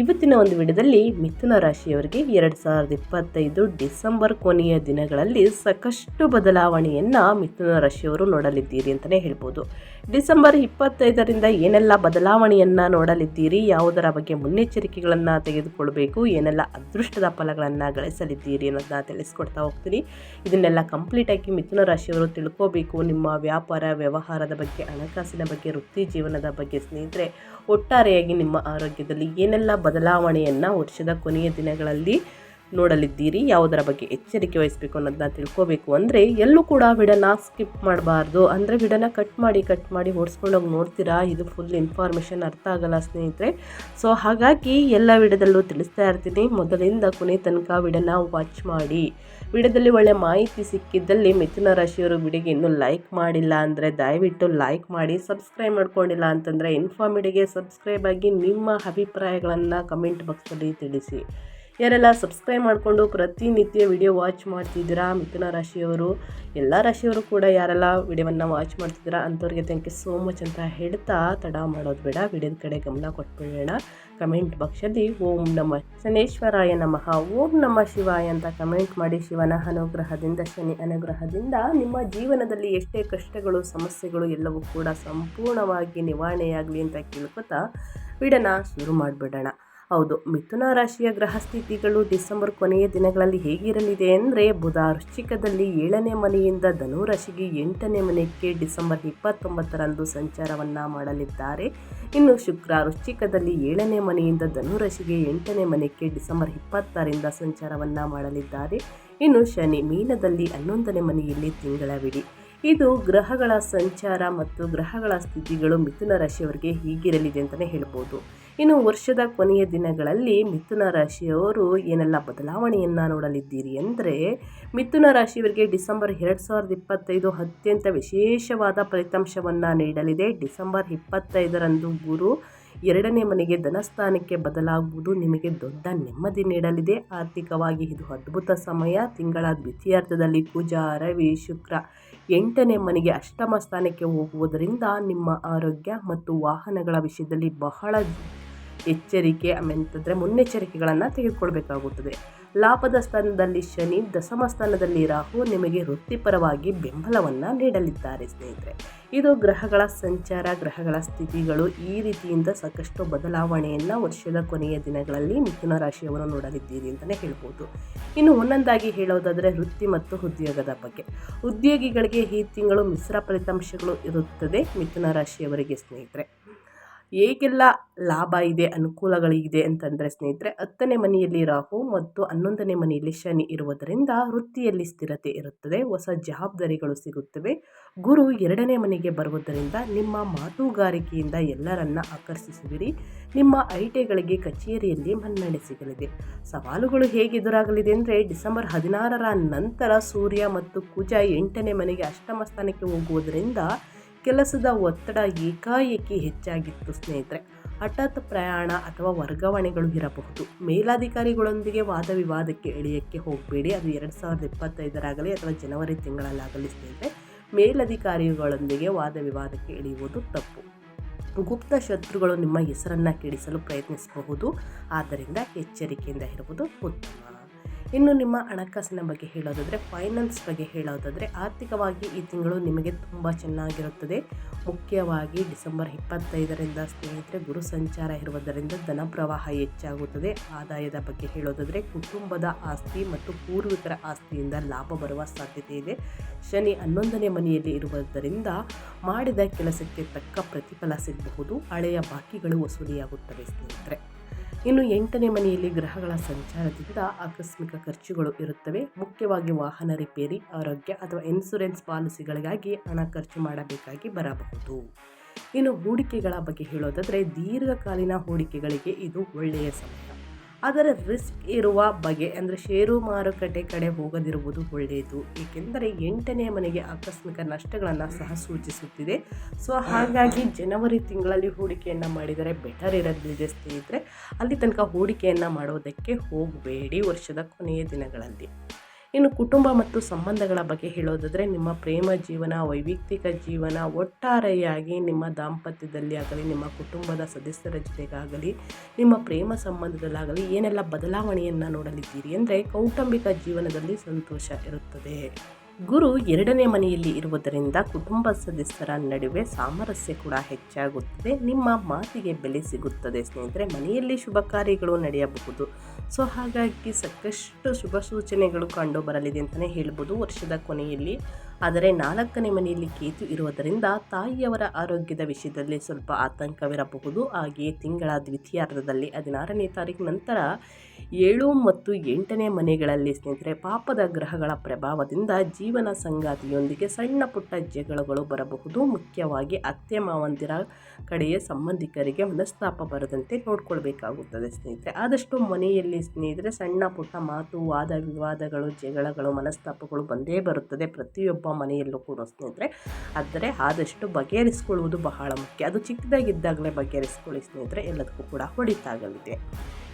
ಇವತ್ತಿನ ಒಂದು ವಿಡಿಯೋದಲ್ಲಿ ಮಿಥುನ ರಾಶಿಯವರಿಗೆ ಎರಡು ಸಾವಿರದ ಇಪ್ಪತ್ತೈದು ಡಿಸೆಂಬರ್ ಕೊನೆಯ ದಿನಗಳಲ್ಲಿ ಸಾಕಷ್ಟು ಬದಲಾವಣೆಯನ್ನು ಮಿಥುನ ರಾಶಿಯವರು ನೋಡಲಿದ್ದೀರಿ ಅಂತಲೇ ಹೇಳ್ಬೋದು. ಡಿಸೆಂಬರ್ ಇಪ್ಪತ್ತೈದರಿಂದ ಏನೆಲ್ಲ ಬದಲಾವಣೆಯನ್ನು ನೋಡಲಿದ್ದೀರಿ, ಯಾವುದರ ಬಗ್ಗೆ ಮುನ್ನೆಚ್ಚರಿಕೆಗಳನ್ನು ತೆಗೆದುಕೊಳ್ಬೇಕು, ಏನೆಲ್ಲ ಅದೃಷ್ಟದ ಫಲಗಳನ್ನು ಗಳಿಸಲಿದ್ದೀರಿ ಅನ್ನೋದನ್ನ ತಿಳಿಸ್ಕೊಡ್ತಾ ಹೋಗ್ತೀನಿ. ಇದನ್ನೆಲ್ಲ ಕಂಪ್ಲೀಟಾಗಿ ಮಿಥುನ ರಾಶಿಯವರು ತಿಳ್ಕೋಬೇಕು. ನಿಮ್ಮ ವ್ಯಾಪಾರ, ವ್ಯವಹಾರದ ಬಗ್ಗೆ, ಹಣಕಾಸಿನ ಬಗ್ಗೆ, ವೃತ್ತಿ ಜೀವನದ ಬಗ್ಗೆ ಸ್ನೇಹಿತರೆ, ಒಟ್ಟಾರೆಯಾಗಿ ನಿಮ್ಮ ಆರೋಗ್ಯದಲ್ಲಿ ಏನೆಲ್ಲ ಬದಲಾವಣೆಯನ್ನು ವರ್ಷದ ಕೊನೆಯ ದಿನಗಳಲ್ಲಿ ನೋಡಲಿದ್ದೀರಿ. ಯಾವುದರ ಬಗ್ಗೆ ಎಚ್ಚರಿಕೆ ವಹಿಸಬೇಕು ಅನ್ನೋದನ್ನ ತಿಳ್ಕೋಬೇಕು ಅಂದರೆ ಎಲ್ಲೂ ಕೂಡ ವಿಡನ ಸ್ಕಿಪ್ ಮಾಡಬಾರ್ದು. ಅಂದರೆ ವಿಡನ ಕಟ್ ಮಾಡಿ ಕಟ್ ಮಾಡಿ ಓಡಿಸ್ಕೊಂಡೋಗಿ ನೋಡ್ತೀರಾ? ಇದು ಫುಲ್ ಇನ್ಫಾರ್ಮೇಷನ್ ಅರ್ಥ ಆಗಲ್ಲ ಸ್ನೇಹಿತರೆ. ಸೊ ಹಾಗಾಗಿ ಎಲ್ಲ ವಿಡದಲ್ಲೂ ತಿಳಿಸ್ತಾ ಇರ್ತೀನಿ. ಮೊದಲಿಂದ ಕೊನೆ ತನಕ ವಿಡನ ವಾಚ್ ಮಾಡಿ. ವಿಡಿಯೋದಲ್ಲಿ ಒಳ್ಳೆ ಮಾಹಿತಿ ಸಿಕ್ಕಿದ್ದಲ್ಲಿ ಮಿಥುನ ರಾಶಿಯವರು ವಿಡಿಯೋಗೆ ಇನ್ನೂ ಲೈಕ್ ಮಾಡಿಲ್ಲ ಅಂದರೆ ದಯವಿಟ್ಟು ಲೈಕ್ ಮಾಡಿ ಸಬ್ಸ್ಕ್ರೈಬ್ ಮಾಡ್ಕೊಂಡಿಲ್ಲ ಅಂತಂದರೆ ಇನ್ಫಾರ್ಮಿಡಿಗೆ ಸಬ್ಸ್ಕ್ರೈಬ್ ಆಗಿ ನಿಮ್ಮ ಅಭಿಪ್ರಾಯಗಳನ್ನು ಕಮೆಂಟ್ ಬಾಕ್ಸಲ್ಲಿ ತಿಳಿಸಿ. ಯಾರೆಲ್ಲ ಸಬ್ಸ್ಕ್ರೈಬ್ ಮಾಡಿಕೊಂಡು ಪ್ರತಿನಿತ್ಯ ವಿಡಿಯೋ ವಾಚ್ ಮಾಡ್ತಿದ್ದೀರಾ, ಮಿಥುನ ರಾಶಿಯವರು, ಎಲ್ಲ ರಾಶಿಯವರು ಕೂಡ ಯಾರೆಲ್ಲ ವಿಡಿಯೋವನ್ನು ವಾಚ್ ಮಾಡ್ತಿದ್ದೀರಾ ಅಂಥವ್ರಿಗೆ ಥ್ಯಾಂಕ್ ಯು ಸೋ ಮಚ್ ಅಂತ ಹೇಳ್ತಾ ತಡ ಮಾಡೋದು ಬೇಡ. ವಿಡಿಯೋದ ಕಡೆ ಗಮನ ಕೊಟ್ಬಿಡೋಣ. ಕಮೆಂಟ್ ಬಾಕ್ಸಲ್ಲಿ ಓಂ ನಮ ಶನೇಶ್ವರಾಯ ನಮಃ. ಓಂ ನಮ ಶಿವಾಯ ಅಂತ ಕಮೆಂಟ್ ಮಾಡಿ ಶಿವನ ಅನುಗ್ರಹದಿಂದ, ಶನಿ ಅನುಗ್ರಹದಿಂದ ನಿಮ್ಮ ಜೀವನದಲ್ಲಿ ಎಷ್ಟೇ ಕಷ್ಟಗಳು, ಸಮಸ್ಯೆಗಳು ಎಲ್ಲವೂ ಕೂಡ ಸಂಪೂರ್ಣವಾಗಿ ನಿವಾರಣೆಯಾಗಲಿ ಅಂತ ಕೇಳ್ಕೊತಾ ವಿಡಿಯೋನ ಶುರು ಮಾಡಿಬಿಡೋಣ. ಹೌದು, ಮಿಥುನ ರಾಶಿಯ ಗ್ರಹ ಸ್ಥಿತಿಗಳು ಡಿಸೆಂಬರ್ ಕೊನೆಯ ದಿನಗಳಲ್ಲಿ ಹೇಗಿರಲಿದೆ ಅಂದರೆ ಬುಧ ವೃಶ್ಚಿಕದಲ್ಲಿ ಏಳನೇ ಮನೆಯಿಂದ ಧನು ರಾಶಿಗೆ ಎಂಟನೇ ಮನೆಗೆ ಡಿಸೆಂಬರ್ ಇಪ್ಪತ್ತೊಂಬತ್ತರಂದು ಸಂಚಾರವನ್ನು ಮಾಡಲಿದ್ದಾರೆ. ಇನ್ನು ಶುಕ್ರ ವೃಶ್ಚಿಕದಲ್ಲಿ ಏಳನೇ ಮನೆಯಿಂದ ಧನು ರಾಶಿಗೆ ಎಂಟನೇ ಮನೆಗೆ ಡಿಸೆಂಬರ್ ಇಪ್ಪತ್ತರಿಂದ ಸಂಚಾರವನ್ನು ಮಾಡಲಿದ್ದಾರೆ. ಇನ್ನು ಶನಿ ಮೀನದಲ್ಲಿ ಹನ್ನೊಂದನೇ ಮನೆಯಲ್ಲಿ ತಿಂಗಳವಿಡಿ. ಇದು ಗ್ರಹಗಳ ಸಂಚಾರ ಮತ್ತು ಗ್ರಹಗಳ ಸ್ಥಿತಿಗಳು ಮಿಥುನ ರಾಶಿಯವರಿಗೆ ಹೀಗಿರಲಿದೆ ಅಂತಲೇ ಹೇಳ್ಬೋದು. ಇನ್ನು ವರ್ಷದ ಕೊನೆಯ ದಿನಗಳಲ್ಲಿ ಮಿಥುನ ರಾಶಿಯವರು ಏನೆಲ್ಲ ಬದಲಾವಣೆಯನ್ನು ನೋಡಲಿದ್ದೀರಿ ಅಂದರೆ, ಮಿಥುನ ರಾಶಿಯವರಿಗೆ ಡಿಸೆಂಬರ್ ಎರಡು ಸಾವಿರದ ಇಪ್ಪತ್ತೈದು ಅತ್ಯಂತ ವಿಶೇಷವಾದ ಫಲಿತಾಂಶವನ್ನು ನೀಡಲಿದೆ. ಡಿಸೆಂಬರ್ ಇಪ್ಪತ್ತೈದರಂದು ಗುರು ಎರಡನೇ ಮನೆಗೆ ಧನಸ್ಥಾನಕ್ಕೆ ಬದಲಾಗುವುದು ನಿಮಗೆ ದೊಡ್ಡ ನೆಮ್ಮದಿ ನೀಡಲಿದೆ. ಆರ್ಥಿಕವಾಗಿ ಇದು ಅದ್ಭುತ ಸಮಯ. ತಿಂಗಳ ದ್ವಿತೀಯಾರ್ಧದಲ್ಲಿ ಪೂಜಾ, ರವಿ, ಶುಕ್ರ ಎಂಟನೇ ಮನೆಗೆ ಅಷ್ಟಮ ಸ್ಥಾನಕ್ಕೆ ಹೋಗುವುದರಿಂದ ನಿಮ್ಮ ಆರೋಗ್ಯ ಮತ್ತು ವಾಹನಗಳ ವಿಷಯದಲ್ಲಿ ಬಹಳ ಎಚ್ಚರಿಕೆ ಆಮೇಲೆ ಮುನ್ನೆಚ್ಚರಿಕೆಗಳನ್ನು ತೆಗೆದುಕೊಳ್ಬೇಕಾಗುತ್ತದೆ. ಲಾಭದ ಸ್ಥಾನದಲ್ಲಿ ಶನಿ, ದಶಮ ಸ್ಥಾನದಲ್ಲಿ ರಾಹು ನಿಮಗೆ ವೃತ್ತಿಪರವಾಗಿ ಬೆಂಬಲವನ್ನು ನೀಡಲಿದ್ದಾರೆ, ಸ್ನೇಹಿತರೆ. ಇದು ಗ್ರಹಗಳ ಸಂಚಾರ, ಗ್ರಹಗಳ ಸ್ಥಿತಿಗಳು ಈ ರೀತಿಯಿಂದ ಸಾಕಷ್ಟು ಬದಲಾವಣೆಯನ್ನು ವರ್ಷದ ಕೊನೆಯ ದಿನಗಳಲ್ಲಿ ಮಿಥುನ ರಾಶಿಯವರು ನೋಡಲಿದ್ದೀರಿ ಅಂತಲೇ ಹೇಳ್ಬೋದು. ಇನ್ನು ಒಂದೊಂದಾಗಿ ಹೇಳೋದಾದರೆ ವೃತ್ತಿ ಮತ್ತು ಉದ್ಯೋಗದ ಬಗ್ಗೆ. ಉದ್ಯೋಗಿಗಳಿಗೆ ಈ ತಿಂಗಳು ಮಿಶ್ರ ಫಲಿತಾಂಶಗಳು ಇರುತ್ತದೆ ಮಿಥುನ ರಾಶಿಯವರಿಗೆ, ಸ್ನೇಹಿತರೆ. ಹೇಗೆಲ್ಲ ಲಾಭ ಇದೆ ಅನುಕೂಲಗಳಿದೆ ಅಂತಂದರೆ ಸ್ನೇಹಿತರೆ, ಹತ್ತನೇ ಮನೆಯಲ್ಲಿ ರಾಹು ಮತ್ತು ಹನ್ನೊಂದನೇ ಮನೆಯಲ್ಲಿ ಶನಿ ಇರುವುದರಿಂದ ವೃತ್ತಿಯಲ್ಲಿ ಸ್ಥಿರತೆ ಇರುತ್ತದೆ, ಹೊಸ ಜವಾಬ್ದಾರಿಗಳು ಸಿಗುತ್ತವೆ. ಗುರು ಎರಡನೇ ಮನೆಗೆ ಬರುವುದರಿಂದ ನಿಮ್ಮ ಮಾತುಗಾರಿಕೆಯಿಂದ ಎಲ್ಲರನ್ನ ಆಕರ್ಷಿಸುವಿರಿ. ನಿಮ್ಮ ಐಟೆಗಳಿಗೆ ಕಚೇರಿಯಲ್ಲಿ ಮನ್ನಣೆ ಸಿಗಲಿದೆ. ಸವಾಲುಗಳು ಹೇಗೆ ಎದುರಾಗಲಿದೆ ಅಂದರೆ ಡಿಸೆಂಬರ್ ಹದಿನಾರರ ನಂತರ ಸೂರ್ಯ ಮತ್ತು ಕುಜ ಎಂಟನೇ ಮನೆಗೆ ಅಷ್ಟಮ ಸ್ಥಾನಕ್ಕೆ ಹೋಗುವುದರಿಂದ ಕೆಲಸದ ಒತ್ತಡ ಏಕಾಏಕಿ ಹೆಚ್ಚಾಗಿತ್ತು ಸ್ನೇಹಿತರೆ. ಹಠಾತ್ ಪ್ರಯಾಣ ಅಥವಾ ವರ್ಗಾವಣೆಗಳು ಇರಬಹುದು. ಮೇಲಾಧಿಕಾರಿಗಳೊಂದಿಗೆ ವಾದ ವಿವಾದಕ್ಕೆ ಎಳೆಯಕ್ಕೆ ಹೋಗಬೇಡಿ. ಅದು ಎರಡು ಸಾವಿರದ ಇಪ್ಪತ್ತೈದರಾಗಲಿ ಅಥವಾ ಜನವರಿ ತಿಂಗಳಲ್ಲಾಗಲಿ ಸ್ನೇಹಿತರೆ. ಮೇಲಧಿಕಾರಿಗಳೊಂದಿಗೆ ವಾದ ವಿವಾದಕ್ಕೆ ಇಳಿಯುವುದು ತಪ್ಪು. ಗುಪ್ತ ಶತ್ರುಗಳು ನಿಮ್ಮ ಹೆಸರನ್ನು ಕೆಡಿಸಲು ಪ್ರಯತ್ನಿಸಬಹುದು. ಆದ್ದರಿಂದ ಎಚ್ಚರಿಕೆಯಿಂದ ಇರುವುದು ಉತ್ತಮ. ಇನ್ನು ನಿಮ್ಮ ಹಣಕಾಸಿನ ಬಗ್ಗೆ ಹೇಳೋದಾದರೆ ಫೈನಾನ್ಸ್ ಬಗ್ಗೆ ಹೇಳೋದಾದರೆ, ಆರ್ಥಿಕವಾಗಿ ಈ ತಿಂಗಳು ನಿಮಗೆ ತುಂಬ ಚೆನ್ನಾಗಿರುತ್ತದೆ. ಮುಖ್ಯವಾಗಿ ಡಿಸೆಂಬರ್ ಇಪ್ಪತ್ತೈದರಿಂದ ಸ್ನೇಹಿತರೆ, ಗುರು ಸಂಚಾರ ಇರುವುದರಿಂದ ಧನ ಪ್ರವಾಹ ಹೆಚ್ಚಾಗುತ್ತದೆ. ಆದಾಯದ ಬಗ್ಗೆ ಹೇಳೋದಾದರೆ, ಕುಟುಂಬದ ಆಸ್ತಿ ಮತ್ತು ಪೂರ್ವಿಕರ ಆಸ್ತಿಯಿಂದ ಲಾಭ ಬರುವ ಸಾಧ್ಯತೆ ಇದೆ. ಶನಿ ಹನ್ನೊಂದನೇ ಮನೆಯಲ್ಲಿ ಇರುವುದರಿಂದ ಮಾಡಿದ ಕೆಲಸಕ್ಕೆ ತಕ್ಕ ಪ್ರತಿಫಲ ಸಿಗಬಹುದು. ಹಳೆಯ ಬಾಕಿಗಳು ವಸೂಲಿಯಾಗುತ್ತವೆ ಸ್ನೇಹಿತರೆ. ಇನ್ನು ಎಂಟನೇ ಮನೆಯಲ್ಲಿ ಗ್ರಹಗಳ ಸಂಚಾರದಿಂದ ಆಕಸ್ಮಿಕ ಖರ್ಚುಗಳು ಇರುತ್ತವೆ. ಮುಖ್ಯವಾಗಿ ವಾಹನ ರಿಪೇರಿ, ಆರೋಗ್ಯ ಅಥವಾ ಇನ್ಸೂರೆನ್ಸ್ ಪಾಲಿಸಿಗಳಿಗಾಗಿ ಹಣ ಖರ್ಚು ಮಾಡಬೇಕಾಗಿ ಬರಬಹುದು. ಇನ್ನು ಹೂಡಿಕೆಗಳ ಬಗ್ಗೆ ಹೇಳೋದಾದರೆ ದೀರ್ಘಕಾಲೀನ ಹೂಡಿಕೆಗಳಿಗೆ ಇದು ಒಳ್ಳೆಯ ಸಮಯ. ಆದರೆ ರಿಸ್ಕ್ ಇರುವ ಬಗೆ ಅಂದರೆ ಷೇರು ಮಾರುಕಟ್ಟೆ ಕಡೆ ಹೋಗದಿರುವುದು ಒಳ್ಳೆಯದು. ಏಕೆಂದರೆ ಎಂಟನೇ ಮನೆಗೆ ಆಕಸ್ಮಿಕ ನಷ್ಟಗಳನ್ನು ಸಹ ಸೂಚಿಸುತ್ತಿದೆ. ಸೊ, ಹಾಗಾಗಿ ಜನವರಿ ತಿಂಗಳಲ್ಲಿ ಹೂಡಿಕೆಯನ್ನು ಮಾಡಿದರೆ ಬೆಟರ್ ಇರಲಿದೆ ಸ್ನೇಹಿತರೆ ಅಲ್ಲಿ ತನಕ ಹೂಡಿಕೆಯನ್ನು ಮಾಡೋದಕ್ಕೆ ಹೋಗಬೇಡಿ ವರ್ಷದ ಕೊನೆಯ ದಿನಗಳಲ್ಲಿ. ಇನ್ನು ಕುಟುಂಬ ಮತ್ತು ಸಂಬಂಧಗಳ ಬಗ್ಗೆ ಹೇಳೋದಾದರೆ ನಿಮ್ಮ ಪ್ರೇಮ ಜೀವನ, ವೈಯಕ್ತಿಕ ಜೀವನ ಒಟ್ಟಾರೆಯಾಗಿ ನಿಮ್ಮ ದಾಂಪತ್ಯದಲ್ಲಿ ಆಗಲಿ, ನಿಮ್ಮ ಕುಟುಂಬದ ಸದಸ್ಯರ ಜೊತೆಗಾಗಲಿ, ನಿಮ್ಮ ಪ್ರೇಮ ಸಂಬಂಧದಲ್ಲಾಗಲಿ ಏನೆಲ್ಲ ಬದಲಾವಣೆಯನ್ನು ನೋಡಲಿದ್ದೀರಿ ಅಂದರೆ ಕೌಟುಂಬಿಕ ಜೀವನದಲ್ಲಿ ಸಂತೋಷ ಇರುತ್ತದೆ. ಗುರು ಎರಡನೇ ಮನೆಯಲ್ಲಿ ಇರುವುದರಿಂದ ಕುಟುಂಬ ಸದಸ್ಯರ ನಡುವೆ ಸಾಮರಸ್ಯ ಕೂಡ ಹೆಚ್ಚಾಗುತ್ತದೆ. ನಿಮ್ಮ ಮಾತಿಗೆ ಬೆಲೆ ಸಿಗುತ್ತದೆ. ಸ್ನೇಹಿತರೆ, ಮನೆಯಲ್ಲಿ ಶುಭ ಕಾರ್ಯಗಳು ನಡೆಯಬಹುದು. ಸೊ ಹಾಗಾಗಿ ಸಾಕಷ್ಟು ಶುಭ ಸೂಚನೆಗಳು ಕಂಡು ಬರಲಿದೆ ಅಂತಲೇ ಹೇಳ್ಬೋದು. ವರ್ಷದ ಕೊನೆಯಲ್ಲಿ ಆದರೆ ನಾಲ್ಕನೇ ಮನೆಯಲ್ಲಿ ಕೇತು ಇರುವುದರಿಂದ ತಾಯಿಯವರ ಆರೋಗ್ಯದ ವಿಷಯದಲ್ಲಿ ಸ್ವಲ್ಪ ಆತಂಕವಿರಬಹುದು. ಹಾಗೆಯೇ ತಿಂಗಳ ದ್ವಿತೀಯಾರ್ಧದಲ್ಲಿ ಹದಿನಾರನೇ ತಾರೀಕು ನಂತರ ಏಳು ಮತ್ತು ಎಂಟನೇ ಮನೆಗಳಲ್ಲಿ ಸ್ನೇಹಿತರೆ, ಪಾಪದ ಗ್ರಹಗಳ ಪ್ರಭಾವದಿಂದ ಜೀವನ ಸಂಗಾತಿಯೊಂದಿಗೆ ಸಣ್ಣ ಪುಟ್ಟ ಜಗಳಗಳು ಬರಬಹುದು. ಮುಖ್ಯವಾಗಿ ಅತ್ತೆ ಮಾವಂದಿರ ಕಡೆಯ ಸಂಬಂಧಿಕರಿಗೆ ಮನಸ್ತಾಪ ಬರದಂತೆ ನೋಡ್ಕೊಳ್ಬೇಕಾಗುತ್ತದೆ ಸ್ನೇಹಿತರೆ. ಆದಷ್ಟು ಮನೆಯಲ್ಲಿ ಸ್ನೇಹಿತರೆ ಸಣ್ಣ ಪುಟ್ಟ ಮಾತು, ವಾದ ವಿವಾದಗಳು, ಜಗಳಗಳು, ಮನಸ್ತಾಪಗಳು ಬಂದೇ ಬರುತ್ತದೆ. ಪ್ರತಿಯೊಬ್ಬ ಮನೆಯಲ್ಲೂ ಕೂಡ ಸ್ನೇಹಿತರೆ, ಆದರೆ ಆದಷ್ಟು ಬಗೆಹರಿಸ್ಕೊಳ್ಳುವುದು ಬಹಳ ಮುಖ್ಯ. ಅದು ಚಿಕ್ಕದಾಗಿದ್ದಾಗಲೇ ಬಗೆಹರಿಸ್ಕೊಳ್ಳಿ ಸ್ನೇಹಿತರೆ, ಎಲ್ಲದಕ್ಕೂ ಕೂಡ ಹೊಡಿತಾಗಲಿದೆ.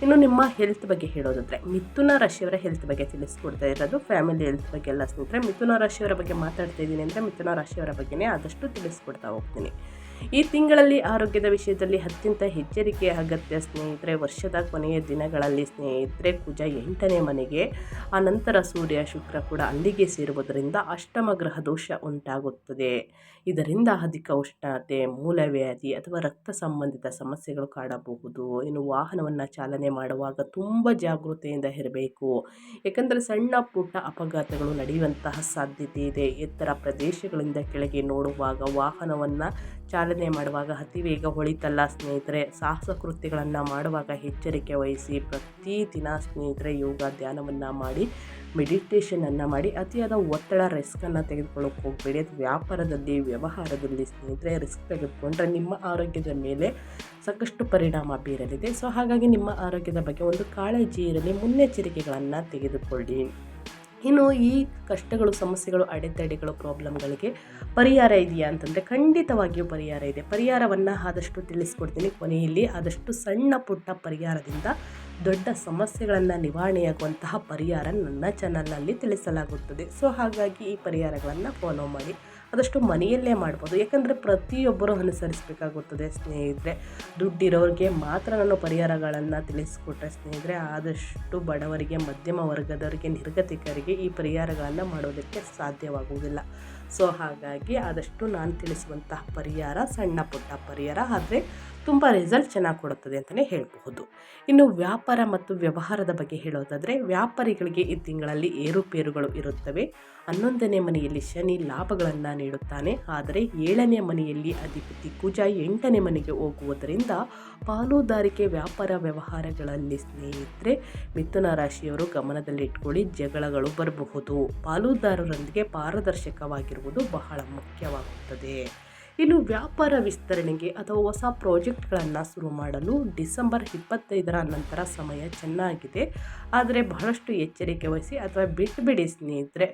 ಇನ್ನು ನಿಮ್ಮ ಹೆಲ್ತ್ ಬಗ್ಗೆ ಹೇಳೋದಾದರೆ, ಮಿಥುನ ರಾಶಿಯವರ ಹೆಲ್ತ್ ಬಗ್ಗೆ ತಿಳಿಸ್ಕೊಡ್ತಾ ಇರೋದು ಫ್ಯಾಮಿಲಿ ಹೆಲ್ತ್ ಬಗ್ಗೆ ಎಲ್ಲ ಸ್ನೇಹಿತರೆ. ಮಿಥುನ ರಾಶಿಯವರ ಬಗ್ಗೆ ಮಾತಾಡ್ತಾ ಇದ್ದೀನಿ ಅಂದರೆ ಮಿಥುನ ರಾಶಿಯವರ ಬಗ್ಗೆನೇ ಆದಷ್ಟು ತಿಳಿಸ್ಕೊಡ್ತಾ ಹೋಗ್ತೀನಿ. ಈ ತಿಂಗಳಲ್ಲಿ ಆರೋಗ್ಯದ ವಿಷಯದಲ್ಲಿ ಅತ್ಯಂತ ಎಚ್ಚರಿಕೆ ಅಗತ್ಯ ಸ್ನೇಹಿತರೆ. ವರ್ಷದ ಕೊನೆಯ ದಿನಗಳಲ್ಲಿ ಸ್ನೇಹಿತರೆ ಕುಜ ಎಂಟನೇ ಮನೆಗೆ, ಆ ನಂತರ ಸೂರ್ಯ, ಶುಕ್ರ ಕೂಡ ಅಲ್ಲಿಗೆ ಸೇರುವುದರಿಂದ ಅಷ್ಟಮ ಗ್ರಹ ದೋಷ ಉಂಟಾಗುತ್ತದೆ. ಇದರಿಂದ ಅಧಿಕ ಉಷ್ಣತೆ, ಮೂಲವ್ಯಾಧಿ ಅಥವಾ ರಕ್ತ ಸಂಬಂಧಿತ ಸಮಸ್ಯೆಗಳು ಕಾಡಬಹುದು. ಇನ್ನು ವಾಹನವನ್ನು ಚಾಲನೆ ಮಾಡುವಾಗ ತುಂಬ ಜಾಗೃತೆಯಿಂದ ಇರಬೇಕು. ಏಕೆಂದರೆ ಸಣ್ಣ ಪುಟ್ಟ ಅಪಘಾತಗಳು ನಡೆಯುವಂತಹ ಸಾಧ್ಯತೆ ಇದೆ. ಎತ್ತರ ಪ್ರದೇಶಗಳಿಂದ ಕೆಳಗೆ ನೋಡುವಾಗ ವಾಹನವನ್ನು ಚಾಲನೆ ಮಾಡುವಾಗ ಅತಿ ವೇಗ ಹೊಳಿತಲ್ಲ ಸ್ನೇಹಿತರೆ. ಸಾಹಸ ಕೃತ್ಯಗಳನ್ನು ಮಾಡುವಾಗ ಎಚ್ಚರಿಕೆ ವಹಿಸಿ ಪ್ರತಿದಿನ ಸ್ನೇಹಿತರೆ ಯೋಗ, ಧ್ಯಾನವನ್ನು ಮಾಡಿ, ಮೆಡಿಟೇಷನನ್ನು ಮಾಡಿ, ಅತಿಯಾದ ಒತ್ತಡ, ರಿಸ್ಕನ್ನು ತೆಗೆದುಕೊಳ್ಳೋಕೆ ಹೋಗಬೇಡಿ. ಅದು ವ್ಯಾಪಾರದಲ್ಲಿ, ವ್ಯವಹಾರದಲ್ಲಿ ಸ್ನೇಹಿತರೆ ರಿಸ್ಕ್ ತೆಗೆದುಕೊಂಡ್ರೆ ನಿಮ್ಮ ಆರೋಗ್ಯದ ಮೇಲೆ ಸಾಕಷ್ಟು ಪರಿಣಾಮ ಬೀರಲಿದೆ. ಸೊ, ಹಾಗಾಗಿ ನಿಮ್ಮ ಆರೋಗ್ಯದ ಬಗ್ಗೆ ಒಂದು ಕಾಳಜಿ ಇರಲಿ, ಮುನ್ನೆಚ್ಚರಿಕೆಗಳನ್ನು ತೆಗೆದುಕೊಳ್ಳಿ. ಇನ್ನು ಈ ಕಷ್ಟಗಳು, ಸಮಸ್ಯೆಗಳು, ಅಡೆತಡೆಗಳು ಪ್ರಾಬ್ಲಮ್ಗಳಿಗೆ ಪರಿಹಾರ ಇದೆಯಾ ಅಂತಂದರೆ ಖಂಡಿತವಾಗಿಯೂ ಪರಿಹಾರ ಇದೆ. ಪರಿಹಾರವನ್ನು ಆದಷ್ಟು ತಿಳಿಸ್ಕೊಡ್ತೀನಿ. ಕೊನೆಯಲ್ಲಿ ಆದಷ್ಟು ಸಣ್ಣ ಪುಟ್ಟ ಪರಿಹಾರದಿಂದ ದೊಡ್ಡ ಸಮಸ್ಯೆಗಳನ್ನು ನಿವಾರಣೆಯಾಗುವಂತಹ ಪರಿಹಾರ ನನ್ನ ಚಾನಲ್ನಲ್ಲಿ ತಿಳಿಸಲಾಗುತ್ತದೆ. ಸೊ ಹಾಗಾಗಿ ಈ ಪರಿಹಾರಗಳನ್ನು ಫಾಲೋ ಮಾಡಿ. ಆದಷ್ಟು ಮನೆಯಲ್ಲೇ ಮಾಡ್ಬೋದು. ಯಾಕಂದರೆ ಪ್ರತಿಯೊಬ್ಬರು ಅನುಸರಿಸಬೇಕಾಗುತ್ತದೆ ಸ್ನೇಹಿತರೆ. ದುಡ್ಡಿರೋರಿಗೆ ಮಾತ್ರ ನಾನು ಪರಿಹಾರಗಳನ್ನು ತಿಳಿಸ್ಕೊಟ್ರೆ ಸ್ನೇಹಿತರೆ, ಆದಷ್ಟು ಬಡವರಿಗೆ, ಮಧ್ಯಮ ವರ್ಗದವರಿಗೆ, ನಿರ್ಗತಿಕರಿಗೆ ಈ ಪರಿಹಾರಗಳನ್ನು ಮಾಡೋದಕ್ಕೆ ಸಾಧ್ಯವಾಗುವುದಿಲ್ಲ. ಸೊ ಹಾಗಾಗಿ ಆದಷ್ಟು ನಾನು ತಿಳಿಸುವಂತಹ ಪರಿಹಾರ ಸಣ್ಣ ಪುಟ್ಟ ಪರಿಹಾರ. ಆದರೆ ತುಂಬ ರಿಸಲ್ಟ್ ಚೆನ್ನಾಗಿ ಕೊಡುತ್ತದೆ ಅಂತಲೇ ಹೇಳಬಹುದು. ಇನ್ನು ವ್ಯಾಪಾರ ಮತ್ತು ವ್ಯವಹಾರದ ಬಗ್ಗೆ ಹೇಳೋದಾದರೆ, ವ್ಯಾಪಾರಿಗಳಿಗೆ ಈ ತಿಂಗಳಲ್ಲಿ ಏರುಪೇರುಗಳು ಇರುತ್ತವೆ. ಹನ್ನೊಂದನೇ ಮನೆಯಲ್ಲಿ ಶನಿ ಲಾಭಗಳನ್ನು ನೀಡುತ್ತಾನೆ. ಆದರೆ ಏಳನೇ ಮನೆಯಲ್ಲಿ ಅಧಿಪತಿ ಕುಜ ಎಂಟನೇ ಮನೆಗೆ ಹೋಗುವುದರಿಂದ ಪಾಲುದಾರಿಕೆ ವ್ಯಾಪಾರ ವ್ಯವಹಾರಗಳಲ್ಲಿ ಸ್ನೇಹಿತರೆ, ಮಿಥುನ ರಾಶಿಯವರು ಗಮನದಲ್ಲಿಟ್ಕೊಳ್ಳಿ, ಜಗಳಗಳು ಬರಬಹುದು. ಪಾಲುದಾರರೊಂದಿಗೆ ಪಾರದರ್ಶಕವಾಗಿರುವುದು ಬಹಳ ಮುಖ್ಯವಾಗುತ್ತದೆ. ಇನ್ನು ವ್ಯಾಪಾರ ವಿಸ್ತರಣೆಗೆ ಅಥವಾ ಹೊಸ ಪ್ರಾಜೆಕ್ಟ್ಗಳನ್ನು ಶುರು ಮಾಡಲು ಡಿಸೆಂಬರ್ ಇಪ್ಪತ್ತೈದರ ನಂತರ ಸಮಯ ಚೆನ್ನಾಗಿದೆ. ಆದರೆ ಬಹಳಷ್ಟು ಎಚ್ಚರಿಕೆ ವಹಿಸಿ ಅಥವಾ ಬಿಟ್ಟುಬಿಡಿ ಸ್ನೇಹಿತರೆ,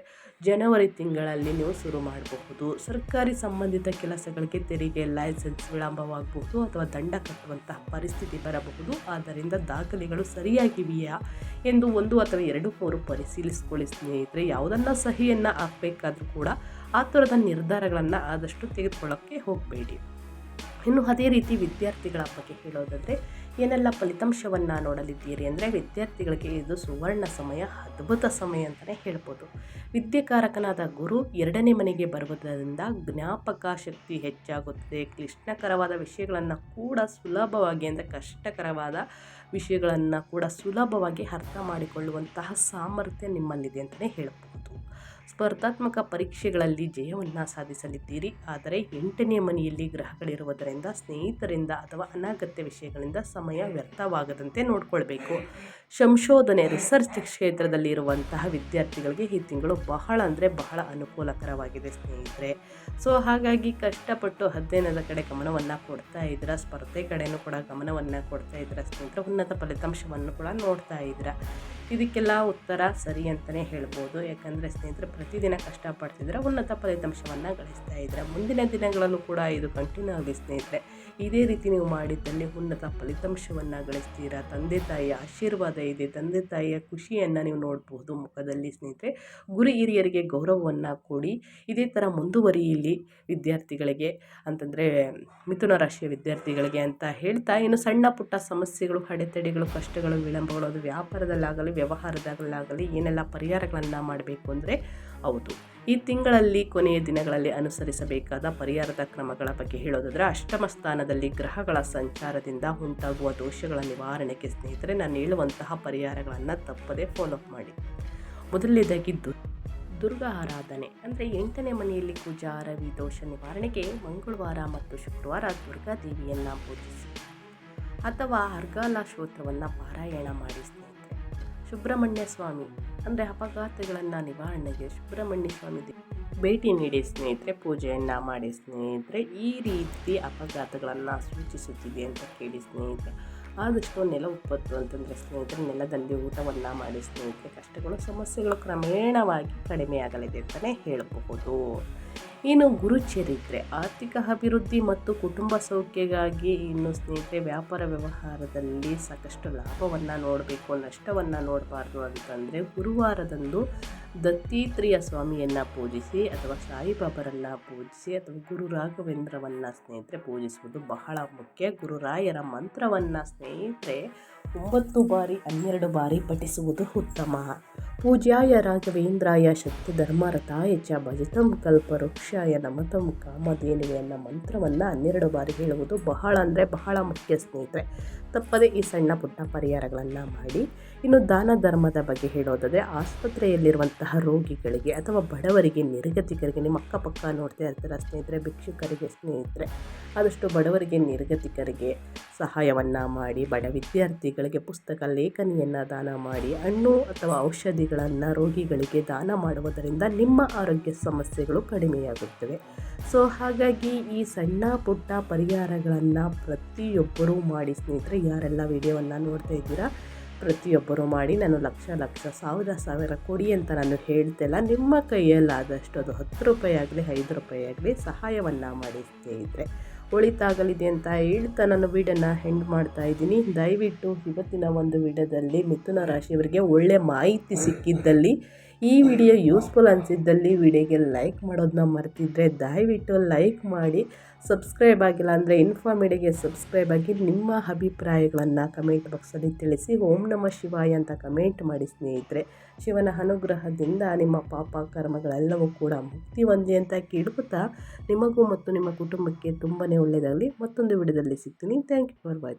ಜನವರಿ ತಿಂಗಳಲ್ಲಿ ನೀವು ಶುರು ಮಾಡಬಹುದು. ಸರ್ಕಾರಿ ಸಂಬಂಧಿತ ಕೆಲಸಗಳಿಗೆ ತೆರಿಗೆ, ಲೈಸೆನ್ಸ್ ವಿಳಂಬವಾಗಬಹುದು ಅಥವಾ ದಂಡ ಕಟ್ಟುವಂತಹ ಪರಿಸ್ಥಿತಿ ಬರಬಹುದು. ಆದ್ದರಿಂದ ದಾಖಲೆಗಳು ಸರಿಯಾಗಿವೆಯಾ ಎಂದು ಒಂದು ಅಥವಾ ಎರಡು ಮೂರು ಪರಿಶೀಲಿಸಿಕೊಳ್ಳಿ ಸ್ನೇಹಿತರೆ. ಯಾವುದನ್ನು ಸಹಿಯನ್ನು ಹಾಕಬೇಕಾದ್ರೂ ಕೂಡ ಆ ಥರದ ನಿರ್ಧಾರಗಳನ್ನು ಆದಷ್ಟು ತೆಗೆದುಕೊಳ್ಳೋಕ್ಕೆ ಹೋಗಬೇಡಿ. ಇನ್ನು ಅದೇ ರೀತಿ ವಿದ್ಯಾರ್ಥಿಗಳ ಬಗ್ಗೆ ಹೇಳೋದಾದರೆ, ಏನೆಲ್ಲ ಫಲಿತಾಂಶವನ್ನು ನೋಡಲಿದ್ದೀರಿ ಅಂದರೆ ವಿದ್ಯಾರ್ಥಿಗಳಿಗೆ ಇದು ಸುವರ್ಣ ಸಮಯ, ಅದ್ಭುತ ಸಮಯ ಅಂತಲೇ ಹೇಳ್ಬೋದು. ವಿದ್ಯಾಕಾರಕನಾದ ಗುರು ಎರಡನೇ ಮನೆಗೆ ಬರುವುದರಿಂದ ಜ್ಞಾಪಕ ಶಕ್ತಿ ಹೆಚ್ಚಾಗುತ್ತದೆ. ಕ್ಲಿಷ್ಟಕರವಾದ ವಿಷಯಗಳನ್ನು ಕೂಡ ಸುಲಭವಾಗಿ ಅಂದರೆ ಕಷ್ಟಕರವಾದ ವಿಷಯಗಳನ್ನು ಕೂಡ ಸುಲಭವಾಗಿ ಅರ್ಥ ಮಾಡಿಕೊಳ್ಳುವಂತಹ ಸಾಮರ್ಥ್ಯ ನಿಮ್ಮಲ್ಲಿದೆ ಅಂತಲೇ ಹೇಳ್ಬೋದು. ಸ್ಪರ್ಧಾತ್ಮಕ ಪರೀಕ್ಷೆಗಳಲ್ಲಿ ಜಯವನ್ನು ಸಾಧಿಸಲಿದ್ದೀರಿ. ಆದರೆ ಎಂಟನೇ ಮನೆಯಲ್ಲಿ ಗ್ರಹಗಳಿರುವುದರಿಂದ, ಸ್ನೇಹಿತರಿಂದ ಅಥವಾ ಅನಗತ್ಯ ವಿಷಯಗಳಿಂದ ಸಮಯ ವ್ಯರ್ಥವಾಗದಂತೆ ನೋಡಿಕೊಳ್ಬೇಕು. ಸಂಶೋಧನೆ ರಿಸರ್ಚ್ ಕ್ಷೇತ್ರದಲ್ಲಿ ಇರುವಂತಹ ವಿದ್ಯಾರ್ಥಿಗಳಿಗೆ ಈ ತಿಂಗಳು ಬಹಳ ಅಂದರೆ ಬಹಳ ಅನುಕೂಲಕರವಾಗಿದೆ ಸ್ನೇಹಿತರೆ. ಸೊ ಹಾಗಾಗಿ ಕಷ್ಟಪಟ್ಟು ಅಧ್ಯಯನದ ಕಡೆ ಗಮನವನ್ನು ಕೊಡ್ತಾ ಇದ್ದೀರಾ? ಸ್ಪರ್ಧೆ ಕಡೆಯೂ ಕೂಡ ಗಮನವನ್ನು ಕೊಡ್ತಾ ಇದ್ದೀರಾ ಸ್ನೇಹಿತರೆ? ಉನ್ನತ ಫಲಿತಾಂಶವನ್ನು ಕೂಡ ನೋಡ್ತಾ ಇದ್ದೀರಾ? ಇದಕ್ಕೆಲ್ಲ ಉತ್ತರ ಸರಿ ಅಂತಲೇ ಹೇಳ್ಬೋದು. ಯಾಕಂದರೆ ಸ್ನೇಹಿತರೆ, ಪ್ರತಿದಿನ ಕಷ್ಟಪಡ್ತಿದ್ರೆ ಉನ್ನತ ಫಲಿತಾಂಶವನ್ನು ಗಳಿಸ್ತಾ ಇದ್ದೀರಾ? ಮುಂದಿನ ದಿನಗಳಲ್ಲೂ ಕೂಡ ಇದು ಕಂಟಿನ್ಯೂ ಆಗಿ ಸ್ನೇಹಿತರೆ. ಇದೇ ರೀತಿ ನೀವು ಮಾಡಿದ್ದಲ್ಲಿ ಉನ್ನತ ಫಲಿತಾಂಶವನ್ನು ಗಳಿಸ್ತೀರಾ? ತಂದೆ ತಾಯಿಯ ಆಶೀರ್ವಾದ ಇದೆ. ತಂದೆ ತಾಯಿಯ ಖುಷಿಯನ್ನು ನೀವು ನೋಡಬಹುದು ಮುಖದಲ್ಲಿ ಸ್ನೇಹಿತರೆ. ಗುರು ಹಿರಿಯರಿಗೆ ಗೌರವವನ್ನು ಕೊಡಿ. ಇದೇ ಥರ ಮುಂದುವರಿಯಲಿ ವಿದ್ಯಾರ್ಥಿಗಳಿಗೆ. ಅಂತಂದರೆ ಮಿಥುನ ರಾಶಿಯ ವಿದ್ಯಾರ್ಥಿಗಳಿಗೆ ಅಂತ ಹೇಳ್ತಾ, ಇನ್ನು ಸಣ್ಣ ಪುಟ್ಟ ಸಮಸ್ಯೆಗಳು, ಅಡೆತಡೆಗಳು, ಕಷ್ಟಗಳು, ವಿಳಂಬಗಳು, ಅದು ವ್ಯಾಪಾರದಲ್ಲಾಗಲಿ, ವ್ಯವಹಾರದಲ್ಲಾಗಲಿ ಏನೆಲ್ಲ ಪರಿಹಾರಗಳನ್ನು ಮಾಡಬೇಕು ಅಂದರೆ ಹೌದು. ಈ ತಿಂಗಳಲ್ಲಿ ಕೊನೆಯ ದಿನಗಳಲ್ಲಿ ಅನುಸರಿಸಬೇಕಾದ ಪರಿಹಾರದ ಕ್ರಮಗಳ ಬಗ್ಗೆ ಹೇಳೋದಾದರೆ ಅಷ್ಟಮ ಸ್ಥಾನದಲ್ಲಿ ಗ್ರಹಗಳ ಸಂಚಾರದಿಂದ ಉಂಟಾಗುವ ದೋಷಗಳ ನಿವಾರಣೆಗೆ ಸ್ನೇಹಿತರೆ, ನಾನು ಹೇಳುವಂತಹ ಪರಿಹಾರಗಳನ್ನು ತಪ್ಪದೇ ಫಾಲೋಅಪ್ ಮಾಡಿ. ಮೊದಲನೇದಾಗಿ ದು ದುರ್ಗಾ ಆರಾಧನೆ. ಅಂದರೆ ಎಂಟನೇ ಮನೆಯಲ್ಲಿ ಪೂಜಾ ರವಿ ದೋಷ ನಿವಾರಣೆಗೆ ಮಂಗಳವಾರ ಮತ್ತು ಶುಕ್ರವಾರ ದುರ್ಗಾದೇವಿಯನ್ನು ಪೂಜಿಸಿ ಅಥವಾ ಅರ್ಗಾಲ ಶ್ರೋತ್ರವನ್ನು ಪಾರಾಯಣ ಮಾಡಿ ಸ್ನೇಹಿತರೆ. ಸುಬ್ರಹ್ಮಣ್ಯ ಸ್ವಾಮಿ ಅಂದರೆ ಅಪಘಾತಗಳನ್ನು ನಿವಾರಣೆಗೆ ಸುಬ್ರಹ್ಮಣ್ಯ ಸ್ವಾಮಿ ಭೇಟಿ ನೀಡಿ ಸ್ನೇಹಿತರೆ, ಪೂಜೆಯನ್ನು ಮಾಡಿ ಸ್ನೇಹಿತರೆ, ಈ ರೀತಿ ಅಪಘಾತಗಳನ್ನು ಸೂಚಿಸುತ್ತಿದೆ ಅಂತ ಕೇಳಿ ಸ್ನೇಹಿತರೆ. ಆದಷ್ಟು ನೆಲ ಉಪ್ಪತ್ತು ಅಂತಂದರೆ ಸ್ನೇಹಿತರೆ ನೆಲದಲ್ಲಿ ಊಟವನ್ನು ಮಾಡಿ ಸ್ನೇಹಿತರೆ, ಕಷ್ಟಗಳು, ಸಮಸ್ಯೆಗಳು ಕ್ರಮೇಣವಾಗಿ ಕಡಿಮೆಯಾಗಲಿದೆ ಅಂತಲೇ ಹೇಳಬಹುದು. ಇನ್ನು ಗುರುಚರಿತ್ರೆ? ಆರ್ಥಿಕ ಅಭಿವೃದ್ಧಿ ಮತ್ತು ಕುಟುಂಬ ಸೌಖ್ಯಕ್ಕಾಗಿ ಇನ್ನು ಸ್ನೇಹಿತರೆ, ವ್ಯಾಪಾರ ವ್ಯವಹಾರದಲ್ಲಿ ಸಾಕಷ್ಟು ಲಾಭವನ್ನು ನೋಡಬೇಕು, ನಷ್ಟವನ್ನು ನೋಡಬಾರ್ದು ಅಂತಂದರೆ ಗುರುವಾರದಂದು ದತ್ತಾತ್ರೇಯ ಸ್ವಾಮಿಯನ್ನು ಪೂಜಿಸಿ ಅಥವಾ ಸಾಯಿಬಾಬರನ್ನು ಪೂಜಿಸಿ ಅಥವಾ ಗುರು ರಾಘವೇಂದ್ರವನ್ನು ಸ್ನೇಹಿತರೆ ಪೂಜಿಸುವುದು ಬಹಳ ಮುಖ್ಯ. ಗುರುರಾಯರ ಮಂತ್ರವನ್ನು ಸ್ನೇಹಿತರೆ ಒಂಬತ್ತು ಬಾರಿ, ಹನ್ನೆರಡು ಬಾರಿ ಪಠಿಸುವುದು ಉತ್ತಮ. ಪೂಜ್ಯಾಯ ರಾಘವೇಂದ್ರಾಯ ಶಕ್ತಿ ಧರ್ಮರಥಾಯ ಚ ಭಜತಂ ಕಲ್ಪವೃಕ್ಷಾಯ ನಮತಂ ಕಾಮಧೇನುವೆ ಅನ್ನೋ ಮಂತ್ರವನ್ನು ಹನ್ನೆರಡು ಬಾರಿ ಹೇಳುವುದು ಬಹಳ ಅಂದರೆ ಬಹಳ ಮುಖ್ಯ ಸ್ನೇಹಿತರೆ. ತಪ್ಪದೆ ಈ ಸಣ್ಣ ಪುಟ್ಟ ಪರಿಹಾರಗಳನ್ನು ಮಾಡಿ. ಇನ್ನು ದಾನ ಧರ್ಮದ ಬಗ್ಗೆ ಹೇಳೋದಾದರೆ, ಆಸ್ಪತ್ರೆಯಲ್ಲಿರುವಂತಹ ರೋಗಿಗಳಿಗೆ ಅಥವಾ ಬಡವರಿಗೆ, ನಿರ್ಗತಿಕರಿಗೆ, ನಿಮ್ಮ ಅಕ್ಕಪಕ್ಕ ನೋಡ್ತಾ ಇರ್ತಾರೆ ಸ್ನೇಹಿತರೆ, ಭಿಕ್ಷುಕರಿಗೆ ಸ್ನೇಹಿತರೆ, ಆದಷ್ಟು ಬಡವರಿಗೆ, ನಿರ್ಗತಿಕರಿಗೆ ಸಹಾಯವನ್ನು ಮಾಡಿ, ಬಡ ವಿದ್ಯಾರ್ಥಿಗಳಿಗೆ ಪುಸ್ತಕ, ಲೇಖನಿಯನ್ನು ದಾನ ಮಾಡಿ, ಹಣ್ಣು ಅಥವಾ ಔಷಧಿಗಳನ್ನು ರೋಗಿಗಳಿಗೆ ದಾನ ಮಾಡುವುದರಿಂದ ನಿಮ್ಮ ಆರೋಗ್ಯ ಸಮಸ್ಯೆಗಳು ಕಡಿಮೆಯಾಗುತ್ತವೆ. ಸೊ, ಹಾಗಾಗಿ ಈ ಸಣ್ಣ ಪುಟ್ಟ ಪರಿಹಾರಗಳನ್ನು ಪ್ರತಿಯೊಬ್ಬರೂ ಮಾಡಿ ಸ್ನೇಹಿತರೆ ಯಾರೆಲ್ಲ ವಿಡಿಯೋವನ್ನು ನೋಡ್ತಾ ಇದ್ದೀರಾ, ಪ್ರತಿಯೊಬ್ಬರು ಮಾಡಿ ನಾನು ಲಕ್ಷ ಲಕ್ಷ ಸಾವಿರ ಸಾವಿರ ಕೊಡಿ ಅಂತ ನಾನು ಹೇಳ್ತಿಲ್ಲ ನಿಮ್ಮ ಕೈಯಲ್ಲಾದಷ್ಟು ಅದು ಹತ್ತು ರೂಪಾಯಿ ಆಗಲಿ, ಐದು ರೂಪಾಯಿ ಆಗಲಿ ಸಹಾಯವನ್ನು ಮಾಡಿ ಇದ್ದರೆ ಒಳಿತಾಗಲಿದೆ ಅಂತ ಹೇಳ್ತಾ ನಾನು ವೀಡನ್ನು ಹೆಂಡ್ ಮಾಡ್ತಾ ಇದ್ದೀನಿ. ದಯವಿಟ್ಟು ಇವತ್ತಿನ ಒಂದು ವಿಡದಲ್ಲಿ ಮಿಥುನ ರಾಶಿಯವರಿಗೆ ಒಳ್ಳೆಯ ಮಾಹಿತಿ ಸಿಕ್ಕಿದ್ದಲ್ಲಿ ಈ ವಿಡಿಯೋ ಯೂಸ್ಫುಲ್ ಅನಿಸಿದ್ದಲ್ಲಿ ವಿಡಿಯೋಗೆ ಲೈಕ್ ಮಾಡೋದನ್ನ ಮರ್ತಿದ್ರೆ ದಯವಿಟ್ಟು ಲೈಕ್ ಮಾಡಿ ಸಬ್ಸ್ಕ್ರೈಬ್ ಆಗಿಲ್ಲ ಅಂದರೆ ಇನ್ಫಾರ್ಮೇಡಿಗೆ ಸಬ್ಸ್ಕ್ರೈಬ್ ಆಗಿ ನಿಮ್ಮ ಅಭಿಪ್ರಾಯಗಳನ್ನು ಕಮೆಂಟ್ ಬಾಕ್ಸಲ್ಲಿ ತಿಳಿಸಿ, ಓಂ ನಮ ಶಿವಾಯ ಅಂತ ಕಮೆಂಟ್ ಮಾಡಿ ಸ್ನೇಹಿತರೆ. ಶಿವನ ಅನುಗ್ರಹದಿಂದ ನಿಮ್ಮ ಪಾಪ ಕರ್ಮಗಳೆಲ್ಲವೂ ಕೂಡ ಮುಕ್ತಿ ಹೊಂದಿ ಅಂತ ಕೇಳ್ಕೊತಾ, ನಿಮಗೂ ಮತ್ತು ನಿಮ್ಮ ಕುಟುಂಬಕ್ಕೆ ತುಂಬಾ ಒಳ್ಳೆಯದಾಗಲಿ. ಮತ್ತೊಂದು ವಿಡಿಯೋದಲ್ಲಿ ಸಿಗ್ತೀನಿ. Thank you for watching